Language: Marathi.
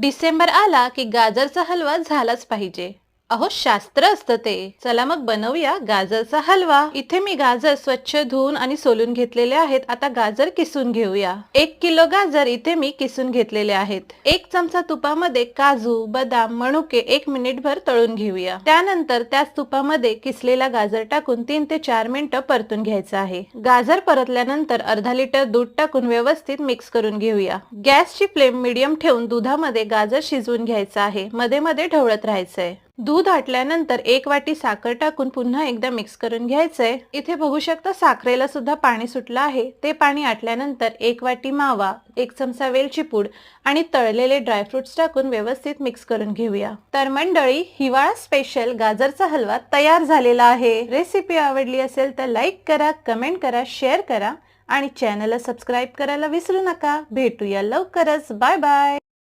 डिसेंबर आला की गाजरचा हलवा झालाच पाहिजे. अहो शास्त्र असतं ते. चला मग बनवूया गाजरचा हलवा. इथे मी गाजर स्वच्छ धुवून आणि सोलून घेतलेले आहेत. आता गाजर किसून घेऊया. एक किलो गाजर इथे मी किसून घेतलेले आहेत. एक चमचा तुपामध्ये काजू बदाम मणुके एक मिनिटभर तळून घेऊया. त्यानंतर त्याच तुपामध्ये किसलेला गाजर टाकून तीन ते चार मिनिटं परतून घ्यायचं आहे. गाजर परतल्यानंतर अर्धा लिटर दूध टाकून व्यवस्थित मिक्स करून घेऊया. गॅसची फ्लेम मिडियम ठेवून दुधामध्ये गाजर शिजवून घ्यायचं आहे. मध्ये मध्ये ढवळत राहायचंय. दूध आटल्यानंतर एक वाटी साखर टाकून पुन्हा एकदा मिक्स करून घ्यायचंय. इथे बघू शकता साखरेला सुद्धा पाणी सुटलं आहे. ते पाणी आटल्यानंतर एक वाटी मावा एक चमचा वेलची पूड आणि तळलेले ड्रायफ्रुट्स टाकून व्यवस्थित मिक्स करून घेऊया. तर मंडळी हिवाळा स्पेशल गाजरचा हलवा तयार झालेला आहे. रेसिपी आवडली असेल तर लाईक करा कमेंट करा शेअर करा आणि चॅनलला सबस्क्राईब करायला विसरू नका. भेटूया लवकरच. Bye bye